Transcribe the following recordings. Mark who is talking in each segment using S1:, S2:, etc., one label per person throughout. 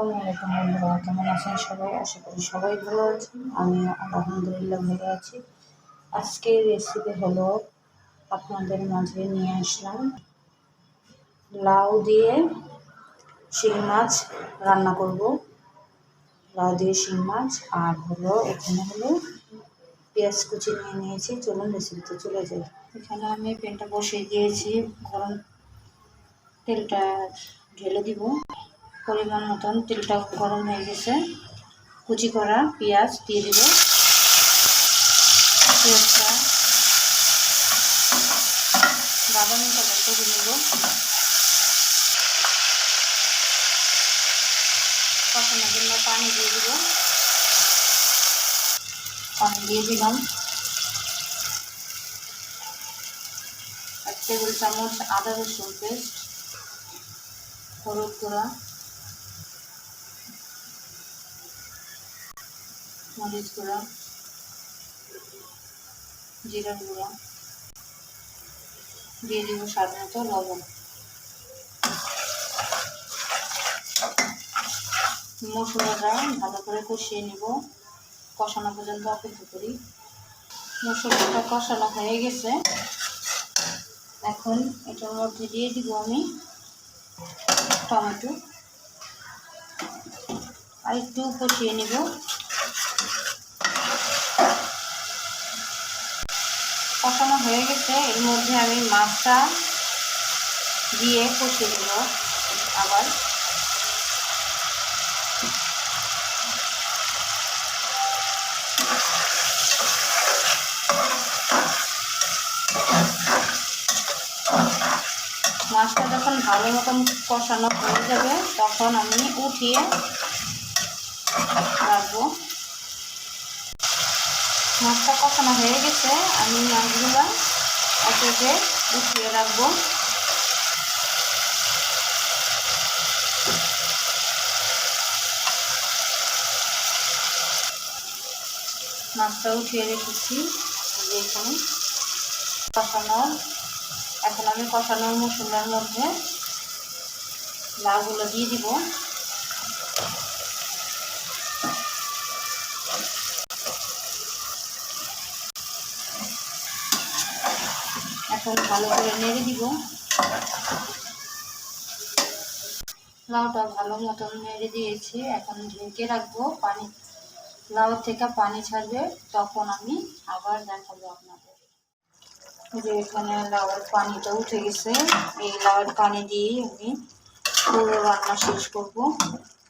S1: আসসালামু আলাইকুম বন্ধুরা। কেমন আছেন সবাই? আশা করি সবাই ভালো আছেন। আমি আলহামদুলিল্লাহ ভালো আছি। আজকের রেসিপি হলো আপনাদের মাঝে নিয়ে আসলাম। লাউ দিয়ে শিং মাছ রান্না করব। লাউ দিয়ে শিং মাছ, আর হলো এখানে হলো পেঁয়াজ কুচি নিয়ে নিয়েছি। চলুন রেসিপিতে চলে যাই। এখানে আমি পেনটা বসিয়ে দিয়েছি। গরম তেলটা ঢেলে দিব। পরিমাণ মতন তেলটা গরম হয়ে গেছে। কুচি করা পেঁয়াজ দিয়ে দিব। পেঁয়াজটা বাদামি কালার করে নেব। কখনোর জন্য পানি দিয়ে দিব। পানি দিয়ে দিলাম। এক টেবিল চামচ আদা রসুন পেস্ট হলুদ গুঁড়া। মরিচ গুঁড়া, জিরার গুঁড়া, দিয়ে দিব স্বাদ মতো লবণ। মশলাটা ভালো করে কষিয়ে নিব। কষানো পর্যন্ত অপেক্ষা করি। মশলাটা কষানো হয়ে গেছে। এখন এটার মধ্যে দিয়ে দিব আমি টমেটো। আর একটু কষিয়ে নিব। কষানো হয়ে গেছে। এর মধ্যে আমি মাছটা দিয়ে কষিয়ে দেব আবার। মাছটা যখন ভালো মতন কষানো হয়ে যাবে, তখন আমি উঠিয়ে রাখব। মাছটা কষানো হয়ে গেছে, আমি মাছগুলো একে একে উঠিয়ে রাখব। মাছটা উঠিয়ে রেখেছি এখানে। কষানো, এখন আমি কষানোর মশলার মধ্যে লাউগুলো দিয়ে দিব। এখন ভালো করে নেড়ে দিব। লাউটা ভালো মতন নেড়ে দিয়েছি। এখন ঢেকে রাখব। পানি, লাউ থেকে পানি ছাড়বে, তখন আমি আবার দেখাবো আপনাদের। যে এখানে লাউয়ের পানিটা উঠে গেছে। এই লাউয়ের পানি দিয়ে আমি পুরো রান্না শেষ করব।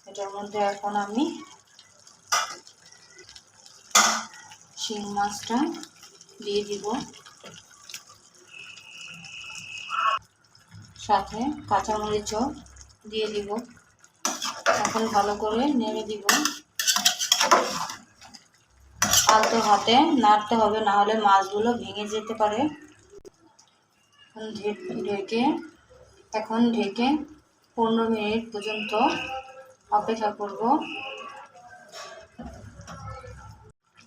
S1: এটার মধ্যে এখন আমি শিং মাছটা দিয়ে দিব। সাথে কাঁচামরিচও দিয়ে দিব। এখন ভালো করে নেড়ে দিব। আলতো হাতে নাড়তে হবে, না হলে মাছগুলো ভেঙে যেতে পারে। ঢেকে, এখন ঢেকে পনেরো মিনিট পর্যন্ত অপেক্ষা করব।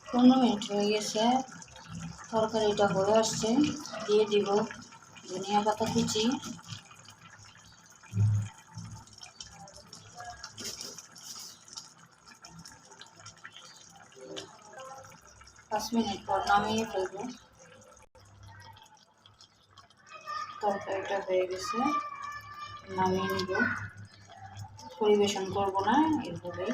S1: পনেরো মিনিট হয়ে গেছে, তরকারিটা হয়ে আসছে। দিয়ে দিব ধনিয়া পাতা কুচি। পাঁচ মিনিট পর নামিয়ে ফেলব। তরকারিটা হয়ে গেছে নামিয়ে নিব। পরিবেশন করব না এভাবেই।